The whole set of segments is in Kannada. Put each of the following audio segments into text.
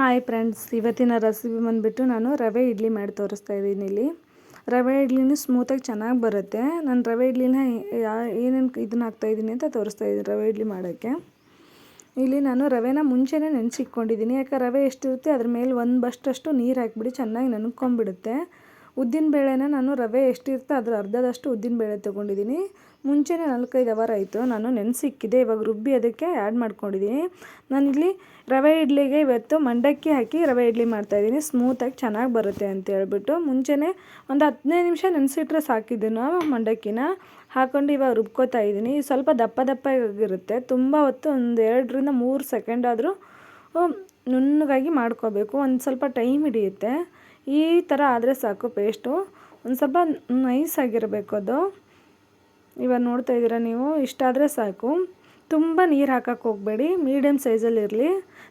ಹಾಯ್ ಫ್ರೆಂಡ್ಸ್ ಇವತ್ತಿನ ರೆಸಿಪಿ ಬಂದುಬಿಟ್ಟು ನಾನು ರವೆ ಇಡ್ಲಿ ಮಾಡಿ ತೋರಿಸ್ತಾ ಇದ್ದೀನಿ ಇಲ್ಲಿ. ರವೆ ಇಡ್ಲಿನೂ ಸ್ಮೂತಾಗಿ ಚೆನ್ನಾಗಿ ಬರುತ್ತೆ. ನಾನು ರವೆ ಇಡ್ಲಿನ ಏನೇನು ಇದನ್ನ ಹಾಕ್ತಾಯಿದ್ದೀನಿ ಅಂತ ತೋರಿಸ್ತಾ ಇದ್ದೀನಿ ರವೆ ಇಡ್ಲಿ ಮಾಡೋಕ್ಕೆ. ಇಲ್ಲಿ ನಾನು ರವೆನ ಮುಂಚೆನೇ ನೆನೆಸಿಕ್ಕೊಂಡಿದ್ದೀನಿ ಯಾಕೆ ರವೆ ಎಷ್ಟಿರುತ್ತೆ ಅದ್ರ ಮೇಲೆ ಒಂದು ಬಷ್ಟಷ್ಟು ನೀರು ಹಾಕಿಬಿಡಿ ಚೆನ್ನಾಗಿ ನೆನ್ಕೊಂಬಿಡುತ್ತೆ ಉದ್ದಿನ ಬೇಳೆನ ನಾನು ರವೆ ಎಷ್ಟಿರ್ತೋ ಅದ್ರ ಅರ್ಧದಷ್ಟು ಉದ್ದಿನ ಬೇಳೆ ತೊಗೊಂಡಿದ್ದೀನಿ. ಮುಂಚೆನೇ ನಾಲ್ಕೈದು ಅವರ್ ಆಯಿತು, ನಾನು ನೆನೆಸಿಕ್ಕಿದೆ, ಇವಾಗ ರುಬ್ಬಿ ಅದಕ್ಕೆ ಆ್ಯಡ್ ಮಾಡ್ಕೊಂಡಿದ್ದೀನಿ. ನಾನಿಲ್ಲಿ ರವೆ ಇಡ್ಲಿಗೆ ಇವತ್ತು ಮಂಡಕ್ಕಿ ಹಾಕಿ ರವೆ ಇಡ್ಲಿ ಮಾಡ್ತಾಯಿದ್ದೀನಿ ಸ್ಮೂತಾಗಿ ಚೆನ್ನಾಗಿ ಬರುತ್ತೆ ಅಂತ ಹೇಳ್ಬಿಟ್ಟು. ಮುಂಚೆನೇ ಒಂದು ಹದಿನೈದು ನಿಮಿಷ ನೆನೆಸಿಟ್ರೆ ಸಾಕಿದ್ದನ್ನು ಮಂಡಕ್ಕಿನ. ಹಾಕ್ಕೊಂಡು ಇವಾಗ ರುಬ್ಕೋತಾ ಇದ್ದೀನಿ. ಸ್ವಲ್ಪ ದಪ್ಪ ದಪ್ಪ ಆಗಿರುತ್ತೆ ತುಂಬ ಹೊತ್ತು ಒಂದು ಎರಡರಿಂದ ಮೂರು ಸೆಕೆಂಡ್ ಆದರೂ ನುಣ್ಣಗಾಗಿ ಮಾಡ್ಕೋಬೇಕು. ಒಂದು ಸ್ವಲ್ಪ ಟೈಮ್ ಹಿಡಿಯುತ್ತೆ. ಈ ಥರ ಆದರೆ ಸಾಕು ಪೇಸ್ಟು. ಒಂದು ಸ್ವಲ್ಪ ನೈಸ್ ಆಗಿರಬೇಕು ಅದು. ಇವಾಗ ನೋಡ್ತಾ ಇದ್ದೀರಾ ನೀವು? ಇಷ್ಟಾದರೆ ಸಾಕು. ತುಂಬ ನೀರು ಹಾಕಕ್ಕೆ ಹೋಗಬೇಡಿ. ಮೀಡಿಯಮ್ ಸೈಜಲ್ಲಿರಲಿ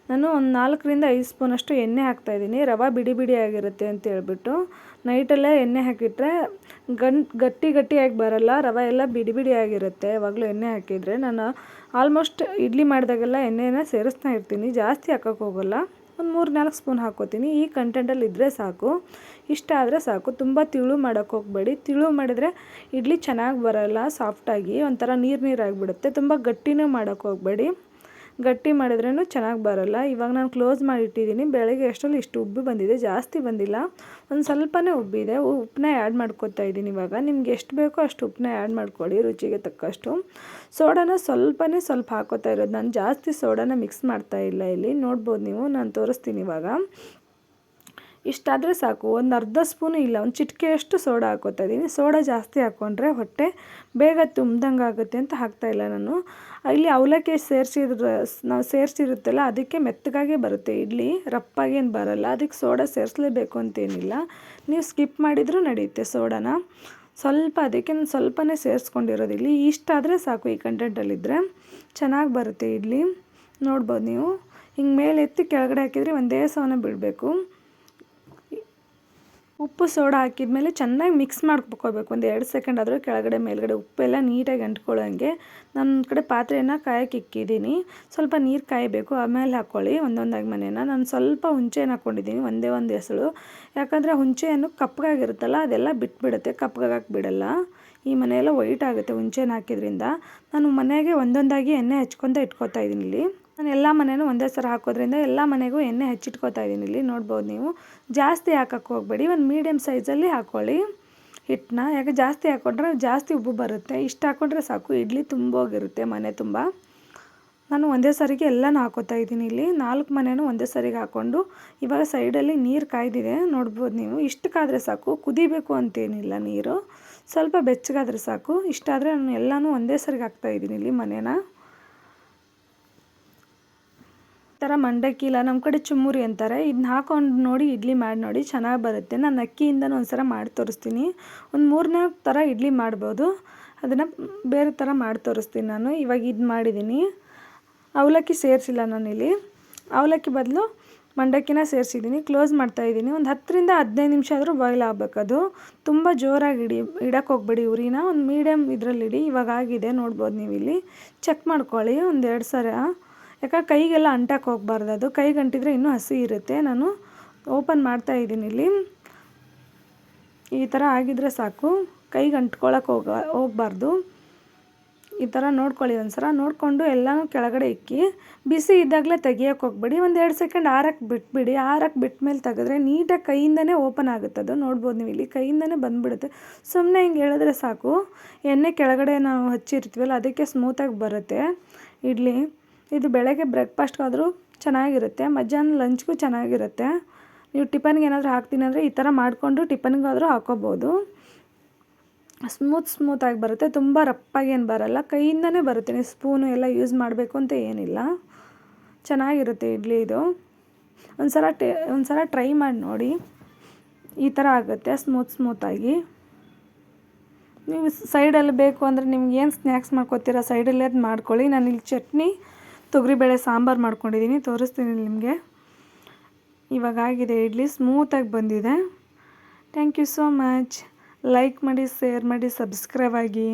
ನಾನು ಒಂದು ನಾಲ್ಕರಿಂದ ಐದು ಸ್ಪೂನಷ್ಟು ಎಣ್ಣೆ ಹಾಕ್ತಾಯಿದ್ದೀನಿ ರವೆ ಬಿಡಿ ಬಿಡಿ ಆಗಿರುತ್ತೆ ಅಂತ ಹೇಳ್ಬಿಟ್ಟು. ನೈಟಲ್ಲೇ ಎಣ್ಣೆ ಹಾಕಿಟ್ರೆ ಗನ್ ಗಟ್ಟಿ ಗಟ್ಟಿಯಾಗಿ ಬರಲ್ಲ. ರವೆ ಎಲ್ಲ ಬಿಡಿ ಬಿಡಿ ಆಗಿರುತ್ತೆ. ಯಾವಾಗಲೂ ಎಣ್ಣೆ ಹಾಕಿದರೆ. ನಾನು ಆಲ್ಮೋಸ್ಟ್ ಇಡ್ಲಿ ಮಾಡಿದಾಗೆಲ್ಲ ಎಣ್ಣೆನ ಸೇರಿಸ್ತಾ ಇರ್ತೀನಿ. ಜಾಸ್ತಿ ಹಾಕೋಕ್ಕೆ ಹೋಗಲ್ಲ. ಒಂದು ಮೂರು ನಾಲ್ಕು ಸ್ಪೂನ್ ಹಾಕೋತೀನಿ ಈ ಕಂಟೆಂಟಲ್ಲಿ ಇದ್ದರೆ ಸಾಕು. ಇಷ್ಟ ಆದರೆ ಸಾಕು. ತುಂಬ ತಿಳು ಮಾಡೋಕ್ಕೆ ಹೋಗಬೇಡಿ. ತಿಳು ಮಾಡಿದರೆ ಇಡ್ಲಿ ಚೆನ್ನಾಗಿ ಬರೋಲ್ಲ ಸಾಫ್ಟಾಗಿ ಒಂಥರ ನೀರು ನೀರಾಗಿಬಿಡುತ್ತೆ ತುಂಬ ಗಟ್ಟಿನೂ ಮಾಡೋಕ್ಕೆ ಹೋಗಬೇಡಿ. ಗಟ್ಟಿ ಮಾಡಿದ್ರೂ ಚೆನ್ನಾಗಿ ಬರೋಲ್ಲ. ಇವಾಗ ನಾನು ಕ್ಲೋಸ್ ಮಾಡಿ ಇಟ್ಟಿದ್ದೀನಿ ಬೆಳಗ್ಗೆ ಅಷ್ಟರಲ್ಲಿ ಇಷ್ಟು ಉಬ್ಬು ಬಂದಿದೆ. ಜಾಸ್ತಿ ಬಂದಿಲ್ಲ. ಒಂದು ಸ್ವಲ್ಪನೇ ಉಬ್ಬಿದೆ. ಉಪ್ಪನ್ನ ಆ್ಯಡ್ ಮಾಡ್ಕೊತಾ ಇದ್ದೀನಿ ಇವಾಗ. ನಿಮ್ಗೆ ಎಷ್ಟು ಬೇಕೋ ಅಷ್ಟು ಉಪ್ಪನ್ನ ಆ್ಯಡ್ ಮಾಡ್ಕೊಳ್ಳಿ, ರುಚಿಗೆ ತಕ್ಕಷ್ಟು. ಸೋಡಾನ ಸ್ವಲ್ಪನೇ ಸ್ವಲ್ಪ ಹಾಕೋತಾ ಇರೋದು. ನಾನು ಜಾಸ್ತಿ ಸೋಡಾನ ಮಿಕ್ಸ್ ಮಾಡ್ತಾ ಇಲ್ಲ ಇಲ್ಲಿ. ನೋಡ್ಬೋದು ನೀವು. ನಾನು ತೋರಿಸ್ತೀನಿ ಇವಾಗ. ಇಷ್ಟಾದರೆ ಸಾಕು. ಒಂದು ಅರ್ಧ ಸ್ಪೂನು ಇಲ್ಲ, ಒಂದು ಚಿಟಿಕೆಯಷ್ಟು ಸೋಡಾ ಹಾಕೋತಾ ಇದ್ದೀನಿ. ಸೋಡಾ ಜಾಸ್ತಿ ಹಾಕ್ಕೊಂಡ್ರೆ ಹೊಟ್ಟೆ ಬೇಗ ತುಂಬ್ದಂಗೆ ಆಗುತ್ತೆ ಅಂತ ಹಾಕ್ತಾಯಿಲ್ಲ ನಾನು. ಇಲ್ಲಿ ಅವಲಕ್ಕಿ ಸೇರಿಸಿದ್ರೆ, ನಾವು ಸೇರಿಸಿರುತ್ತಲ್ಲ, ಅದಕ್ಕೆ ಮೆತ್ತಗಾಗೆ ಬರುತ್ತೆ. ಇಡ್ಲಿ ರಪ್ಪಾಗೇನು ಬರಲ್ಲ. ಅದಕ್ಕೆ ಸೋಡಾ ಸೇರಿಸಲೇಬೇಕು ಅಂತೇನಿಲ್ಲ. ನೀವು ಸ್ಕಿಪ್ ಮಾಡಿದರೂ ನಡೆಯುತ್ತೆ ಸೋಡಾನ. ಸ್ವಲ್ಪ ಅದಕ್ಕೆ ನಾನು ಸ್ವಲ್ಪನೇ ಸೇರಿಸ್ಕೊಂಡಿರೋದು ಇಲ್ಲಿ. ಇಷ್ಟಾದರೆ ಸಾಕು ಈ ಕಂಟೆಂಟಲ್ಲಿದ್ದರೆ ಚೆನ್ನಾಗಿ ಬರುತ್ತೆ ಇಡ್ಲಿ. ನೋಡ್ಬೋದು ನೀವು. ಹಿಂಗೆ ಮೇಲೆ ಎತ್ತಿ ಕೆಳಗಡೆ ಹಾಕಿದರೆ ಒಂದೇ ಸವನ ಬಿಡಬೇಕು. ಉಪ್ಪು ಸೋಡಾ ಹಾಕಿದ್ಮೇಲೆ ಚೆನ್ನಾಗಿ ಮಿಕ್ಸ್ ಮಾಡ್ಕೊಬೇಕು ಒಂದು ಎರಡು ಸೆಕೆಂಡ್ ಆದರೂ ಕೆಳಗಡೆ, ಮೇಲ್ಗಡೆ ಉಪ್ಪೆಲ್ಲ ನೀಟಾಗಿ ಅಂಟ್ಕೊಳ್ಳೋಂಗೆ. ನನ್ನ ಕಡೆ ಪಾತ್ರೆಯನ್ನು ಕಾಯಕ್ಕೆ ಇಕ್ಕಿದ್ದೀನಿ. ಸ್ವಲ್ಪ ನೀರು ಕಾಯಬೇಕು, ಆಮೇಲೆ ಹಾಕ್ಕೊಳ್ಳಿ ಒಂದೊಂದಾಗಿ ಮನೇನ ನಾನು ಸ್ವಲ್ಪ ಹುಂಚೆನ ಹಾಕ್ಕೊಂಡಿದ್ದೀನಿ ಒಂದೇ ಒಂದು ಹೆಸಳು. ಯಾಕಂದರೆ ಹುಂಚೆಯನ್ನು ಕಪ್ಪಗಾಗಿರುತ್ತಲ್ಲ ಅದೆಲ್ಲ ಬಿಟ್ಬಿಡುತ್ತೆ ಕಪ್ಪಗಾಗಕ್ಕೆ ಬಿಡಲ್ಲ. ಈ ಮನೆಯೆಲ್ಲ ವೈಟ್ ಆಗುತ್ತೆ ಹುಂಚೆನ ಹಾಕಿದ್ರಿಂದ. ನಾನು ಮನೆಗೆ ಒಂದೊಂದಾಗಿ ಎಣ್ಣೆ ಹಚ್ಕೊತ ಇಟ್ಕೊತಾ ಇದ್ದೀನಿ ಇಲ್ಲಿ. ನಾನು ಎಲ್ಲ ಮನೆಯೂ ಒಂದೇ ಸರ ಹಾಕೋದ್ರಿಂದ ಎಲ್ಲ ಮನೆಗೂ ಎಣ್ಣೆ ಹಚ್ಚಿಟ್ಕೋತಾ ಇದ್ದೀನಿ ಇಲ್ಲಿ ನೋಡ್ಬೋದು ನೀವು. ಜಾಸ್ತಿ ಹಾಕಕ್ಕೆ ಹೋಗಬೇಡಿ. ಒಂದು ಮೀಡಿಯಮ್ ಸೈಜಲ್ಲಿ ಹಾಕ್ಕೊಳ್ಳಿ ಹಿಟ್ಟನ್ನ. ಯಾಕೆ ಜಾಸ್ತಿ ಹಾಕ್ಕೊಂಡ್ರೆ ಜಾಸ್ತಿ ಉಬ್ಬು ಬರುತ್ತೆ. ಇಷ್ಟು ಹಾಕ್ಕೊಂಡ್ರೆ ಸಾಕು. ಇಡ್ಲಿ ತುಂಬೋಗಿರುತ್ತೆ ಮನೆ ತುಂಬ. ನಾನು ಒಂದೇ ಸರಿಗೆ ಎಲ್ಲನೂ ಹಾಕೋತಾ ಇದ್ದೀನಿ ಇಲ್ಲಿ. ನಾಲ್ಕು ಮನೆಯೂ ಒಂದೇ ಸರಿಗೆ ಹಾಕ್ಕೊಂಡು ಇವಾಗ ಸೈಡಲ್ಲಿ ನೀರು ಕಾಯ್ದಿದೆ. ನೋಡ್ಬೋದು ನೀವು. ಇಷ್ಟಕ್ಕಾದರೆ ಸಾಕು. ಕುದಿಬೇಕು ಅಂತೇನಿಲ್ಲ ನೀರು. ಸ್ವಲ್ಪ ಬೆಚ್ಚಗಾದರೆ ಸಾಕು. ಇಷ್ಟಾದರೆ ನಾನು ಎಲ್ಲನೂ ಒಂದೇ ಸರಿಗೆ ಹಾಕ್ತಾಯಿದ್ದೀನಿ ಇಲ್ಲಿ ಮನೇನ. ಥರ ಮಂಡಕ್ಕಿ ಇಲ್ಲ ನಮ್ಮ ಕಡೆ ಚುಮ್ಮುರಿ ಅಂತಾರೆ. ಇದನ್ನ ಹಾಕೊಂಡು ನೋಡಿ ಇಡ್ಲಿ ಮಾಡಿ ನೋಡಿ ಚೆನ್ನಾಗಿ ಬರುತ್ತೆ. ನಾನು ಅಕ್ಕಿಯಿಂದನೂ ಒಂದು ಸಲ ಮಾಡಿ ತೋರಿಸ್ತೀನಿ. ಒಂದು ಮೂರನೇ ಥರ ಇಡ್ಲಿ ಮಾಡ್ಬೋದು. ಅದನ್ನು ಬೇರೆ ಥರ ಮಾಡಿ ತೋರಿಸ್ತೀನಿ ನಾನು. ಇವಾಗ ಇದು ಮಾಡಿದ್ದೀನಿ. ಅವಲಕ್ಕಿ ಸೇರಿಸಿಲ್ಲ ನಾನಿಲ್ಲಿ. ಅವಲಕ್ಕಿ ಬದಲು ಮಂಡಕ್ಕಿನ ಸೇರಿಸಿದ್ದೀನಿ. ಕ್ಲೋಸ್ ಮಾಡ್ತಾಯಿದ್ದೀನಿ ಒಂದು ಹತ್ತರಿಂದ ಹದಿನೈದು ನಿಮಿಷ ಆದರೂ ಬಾಯ್ಲ್ ಆಗಬೇಕದು ತುಂಬ ಜೋರಾಗಿ ಇಡಿ ಇಡಕ್ಕೆ ಹೋಗ್ಬೇಡಿ ಉರಿನ ಒಂದು ಮೀಡಿಯಮ್ ಇದರಲ್ಲಿ ಇಡಿ ಇವಾಗ ಆಗಿದೆ, ನೋಡ್ಬೋದು ನೀವು ಇಲ್ಲಿ ಚೆಕ್ ಮಾಡ್ಕೊಳ್ಳಿ. ಒಂದು ಎರಡು ಸರ. ಯಾಕೆ ಕೈಗೆಲ್ಲ ಅಂಟಕ್ಕೆ ಹೋಗ್ಬಾರ್ದು. ಅದು ಕೈಗೆ ಅಂಟಿದ್ರೆ ಇನ್ನೂ ಹಸಿ ಇರುತ್ತೆ. ನಾನು ಓಪನ್ ಮಾಡ್ತಾ ಇದ್ದೀನಿ ಇಲ್ಲಿ. ಈ ಥರ ಆಗಿದ್ರೆ ಸಾಕು. ಕೈಗೆ ಅಂಟ್ಕೊಳಕ್ಕೆ ಹೋಗ, ಹೋಗ್ಬಾರ್ದು. ಈ ಥರ ನೋಡ್ಕೊಳ್ಳಿ ಒಂದು ಸಲ ನೋಡಿಕೊಂಡು ಎಲ್ಲನೂ ಕೆಳಗಡೆ ಇಕ್ಕಿ. ಬಿಸಿ ಇದ್ದಾಗಲೇ ತೆಗಿಯೋಕೆ ಹೋಗ್ಬೇಡಿ. ಒಂದು ಎರಡು ಸೆಕೆಂಡ್ ಆರಕ್ಕೆ ಬಿಟ್ಬಿಡಿ. ಆರಕ್ಕೆ ಬಿಟ್ಟ ಮೇಲೆ ತೆಗೆದ್ರೆ ನೀಟಾಗಿ ಕೈಯಿಂದನೇ ಓಪನ್ ಆಗುತ್ತೆ. ಅದು ನೋಡ್ಬೋದು ನೀವು ಇಲ್ಲಿ. ಕೈಯಿಂದನೇ ಬಂದುಬಿಡುತ್ತೆ. ಸುಮ್ಮನೆ ಹಿಂಗೆ ಹೇಳಿದ್ರೆ ಸಾಕು. ಎಣ್ಣೆ ಕೆಳಗಡೆ ನಾವು ಹಚ್ಚಿರ್ತೀವಲ್ಲ, ಅದಕ್ಕೆ ಸ್ಮೂತಾಗಿ ಬರುತ್ತೆ. ಇಡ್ಲಿ. ಇದು ಬೆಳಗ್ಗೆ ಬ್ರೇಕ್ಫಾಸ್ಟ್ಗಾದರೂ ಚೆನ್ನಾಗಿರುತ್ತೆ, ಮಧ್ಯಾಹ್ನ ಲಂಚ್ಗೂ ಚೆನ್ನಾಗಿರುತ್ತೆ. ನೀವು ಟಿಫನ್ಗೆ ಏನಾದರೂ ಹಾಕ್ತೀನಿ ಅಂದರೆ ಈ ಥರ ಮಾಡಿಕೊಂಡು ಟಿಫನ್ಗಾದರೂ ಹಾಕೋಬೋದು. ಸ್ಮೂತ್ ಸ್ಮೂತಾಗಿ ಬರುತ್ತೆ, ತುಂಬ ರಪ್ಪಾಗಿ ಏನು ಬರಲ್ಲ, ಕೈಯಿಂದನೇ ಬರುತ್ತೆ, ನೀವು ಸ್ಪೂನು ಎಲ್ಲ ಯೂಸ್ ಮಾಡಬೇಕು ಅಂತ ಏನಿಲ್ಲ. ಚೆನ್ನಾಗಿರುತ್ತೆ ಇಡ್ಲಿ ಇದು. ಒಂದು ಸಲ ಟೇ ಒಂದು ಟ್ರೈ ಮಾಡಿ ನೋಡಿ. ಈ ಥರ ಆಗುತ್ತೆ ಸ್ಮೂತ್ ಸ್ಮೂತಾಗಿ ನೀವು ಸೈಡಲ್ಲಿ ಬೇಕು ಅಂದರೆ ನಿಮ್ಗೆ ಏನು ಸ್ನ್ಯಾಕ್ಸ್ ಮಾಡ್ಕೊತೀರಾ ಸೈಡಲ್ಲೇ ಅದು ಮಾಡ್ಕೊಳ್ಳಿ. ನಾನು ಇಲ್ಲಿ ಚಟ್ನಿ ತೊಗರಿಬೇಳೆ ಸಾಂಬಾರು ಮಾಡ್ಕೊಂಡಿದ್ದೀನಿ, ತೋರಿಸ್ತೀನಿ ನಿಮಗೆ. ಇವಾಗ ಆಗಿದೆ, ಇಡ್ಲಿ ಸ್ಮೂತಾಗಿ ಬಂದಿದೆ. Thank you so much like ಮಾಡಿ ಶೇರ್ ಮಾಡಿ ಸಬ್ಸ್ಕ್ರೈಬ್ ಆಗಿ.